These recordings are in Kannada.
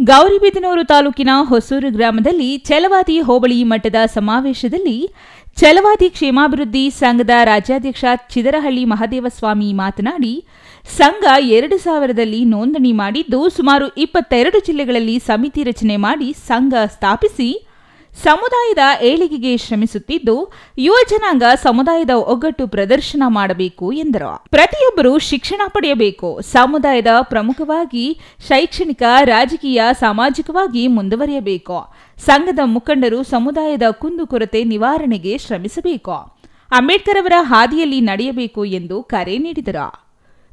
ಗೌರಿಬಿದನೂರು ತಾಲೂಕಿನ ಹೊಸೂರು ಗ್ರಾಮದಲ್ಲಿ ಛಲವಾದಿ ಹೋಬಳಿ ಮಟ್ಟದ ಸಮಾವೇಶದಲ್ಲಿ ಛಲವಾದಿ ಕ್ಷೇಮಾಭಿವೃದ್ಧಿ ಸಂಘದ ರಾಜ್ಯಾಧ್ಯಕ್ಷ ಚಿದರಹಳ್ಳಿ ಮಹದೇವಸ್ವಾಮಿ ಮಾತನಾಡಿ, ಸಂಘ ಎರಡು ಸಾವಿರದಲ್ಲಿ ನೋಂದಣಿ ಮಾಡಿದ್ದು ಸುಮಾರು ಇಪ್ಪತ್ತೆರಡು ಜಿಲ್ಲೆಗಳಲ್ಲಿ ಸಮಿತಿ ರಚನೆ ಮಾಡಿ ಸಂಘ ಸ್ಥಾಪಿಸಿ ಸಮುದಾಯದ ಏಳಿಗೆಗೆ ಶ್ರಮಿಸುತ್ತಿದ್ದು, ಯುವ ಜನಾಂಗ ಸಮುದಾಯದ ಒಗ್ಗಟ್ಟು ಪ್ರದರ್ಶನ ಮಾಡಬೇಕು ಎಂದರು. ಪ್ರತಿಯೊಬ್ಬರು ಶಿಕ್ಷಣ ಪಡೆಯಬೇಕು. ಸಮುದಾಯದ ಪ್ರಮುಖವಾಗಿ ಶೈಕ್ಷಣಿಕ, ರಾಜಕೀಯ, ಸಾಮಾಜಿಕವಾಗಿ ಮುಂದುವರಿಯಬೇಕು. ಸಂಘದ ಮುಖಂಡರು ಸಮುದಾಯದ ಕುಂದುಕೊರತೆ ನಿವಾರಣೆಗೆ ಶ್ರಮಿಸಬೇಕು. ಅಂಬೇಡ್ಕರ್ ಅವರ ಹಾದಿಯಲ್ಲಿ ನಡೆಯಬೇಕು ಎಂದು ಕರೆ ನೀಡಿದರು.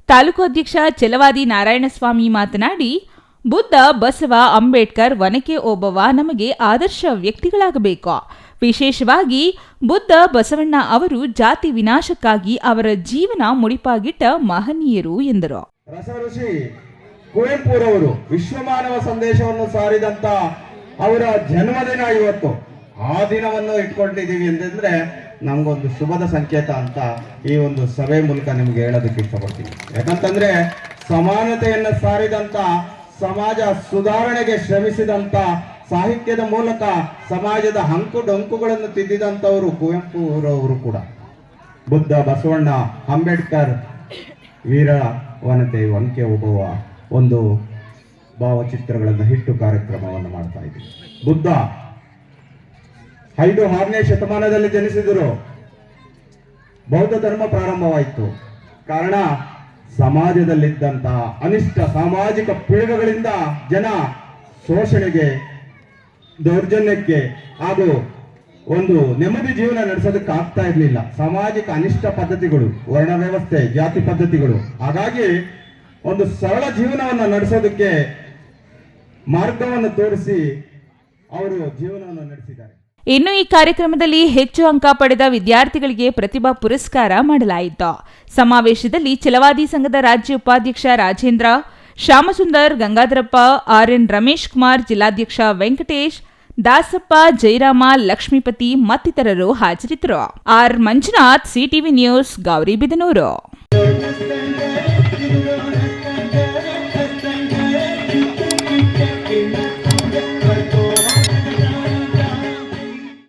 ತಾಲೂಕು ಅಧ್ಯಕ್ಷ ಚೆಲವಾದಿ ನಾರಾಯಣಸ್ವಾಮಿ ಮಾತನಾಡಿ ಬುದ್ಧ, ಬಸವ, ಅಂಬೇಡ್ಕರ್ ಒನಕೆ ಓಬವ್ವ ನಮಗೆ ಆದರ್ಶ ವ್ಯಕ್ತಿಗಳಾಗಬೇಕು. ವಿಶೇಷವಾಗಿ ಬುದ್ಧ, ಬಸವಣ್ಣ ಅವರು ಜಾತಿ ವಿನಾಶಕ್ಕಾಗಿ ಅವರ ಜೀವನ ಮುಡಿಪಾಗಿಟ್ಟ ಮಹನೀಯರು ಎಂದರು. ರಸಋಷಿ ಕುವೆಂಪುರವರು ವಿಶ್ವಮಾನವ ಸಂದೇಶವನ್ನು ಸಾರಿದಂತ ಅವರ ಜನ್ಮದಿನ ಇವತ್ತು. ಆ ದಿನವನ್ನು ಇಟ್ಕೊಂಡಿದ್ದೀವಿ ಅಂತಂದ್ರೆ ನಮಗೊಂದು ಶುಭದ ಸಂಕೇತ ಅಂತ ಈ ಒಂದು ಸಭೆ ಮೂಲಕ ನಿಮ್ಗೆ ಹೇಳೋದಕ್ಕೆ ಇಷ್ಟಪಡ್ತೀನಿ. ಯಾಕಂತಂದ್ರೆ ಸಮಾನತೆಯನ್ನು ಸಾರಿದಂತ ಸಮಾಜ ಸುಧಾರಣೆಗೆ ಶ್ರಮಿಸಿದಂತ ಸಾಹಿತ್ಯದ ಮೂಲಕ ಸಮಾಜದ ಹಂಕು ಡೊಂಕುಗಳನ್ನು ತಿದ್ದಿದಂತವರು ಕುವೆಂಪುರವರು ಕೂಡ. ಬುದ್ಧ ಬಸವಣ್ಣ ಅಂಬೇಡ್ಕರ್ ವೀರ ವನತೆ ಒನಕೆ ಒಬ್ಬವ ಒಂದು ಭಾವಚಿತ್ರಗಳನ್ನು ಹಿಟ್ಟು ಕಾರ್ಯಕ್ರಮವನ್ನು ಮಾಡ್ತಾ ಇದ್ದೀವಿ ಬುದ್ಧ ಐದು ಆರನೇ ಶತಮಾನದಲ್ಲಿ ಜನಿಸಿದರು. ಬೌದ್ಧ ಧರ್ಮ ಪ್ರಾರಂಭವಾಯಿತು. ಕಾರಣ ಸಮಾಜದಲ್ಲಿದ್ದಂತಹ ಅನಿಷ್ಟ ಸಾಮಾಜಿಕ ಪೀಳಿಗೆಗಳಿಂದ ಜನ ಶೋಷಣೆಗೆ, ದೌರ್ಜನ್ಯಕ್ಕೆ ಹಾಗೂ ಒಂದು ನೆಮ್ಮದಿ ಜೀವನ ನಡೆಸೋದಕ್ಕೆ ಆಗ್ತಾ ಇರಲಿಲ್ಲ. ಸಾಮಾಜಿಕ ಅನಿಷ್ಟ ಪದ್ಧತಿಗಳು, ವರ್ಣ ವ್ಯವಸ್ಥೆ, ಜಾತಿ ಪದ್ಧತಿಗಳು. ಹಾಗಾಗಿ ಒಂದು ಸರಳ ಜೀವನವನ್ನು ನಡೆಸೋದಕ್ಕೆ ಮಾರ್ಗವನ್ನು ತೋರಿಸಿ ಅವರು ಜೀವನವನ್ನು ನಡೆಸಿದ್ದಾರೆ. ಇನ್ನು ಈ ಕಾರ್ಯಕ್ರಮದಲ್ಲಿ ಹೆಚ್ಚು ಅಂಕ ಪಡೆದ ವಿದ್ಯಾರ್ಥಿಗಳಿಗೆ ಪ್ರತಿಭಾ ಪುರಸ್ಕಾರ ಮಾಡಲಾಯಿತು. ಸಮಾವೇಶದಲ್ಲಿ ಚಲವಾದಿ ಸಂಘದ ರಾಜ್ಯ ಉಪಾಧ್ಯಕ್ಷ ರಾಜೇಂದ್ರ, ಶ್ಯಾಮಸುಂದರ್, ಗಂಗಾಧರಪ್ಪ, ಆರ್ಎನ್ ರಮೇಶ್ ಕುಮಾರ್, ಜಿಲ್ಲಾಧ್ಯಕ್ಷ ವೆಂಕಟೇಶ್, ದಾಸಪ್ಪ ಜೈರಾಮ ಲಕ್ಷ್ಮೀಪತಿ ಮತ್ತಿತರರು ಹಾಜರಿದ್ದರು. R. Manjunath, CTV news Gauribidanur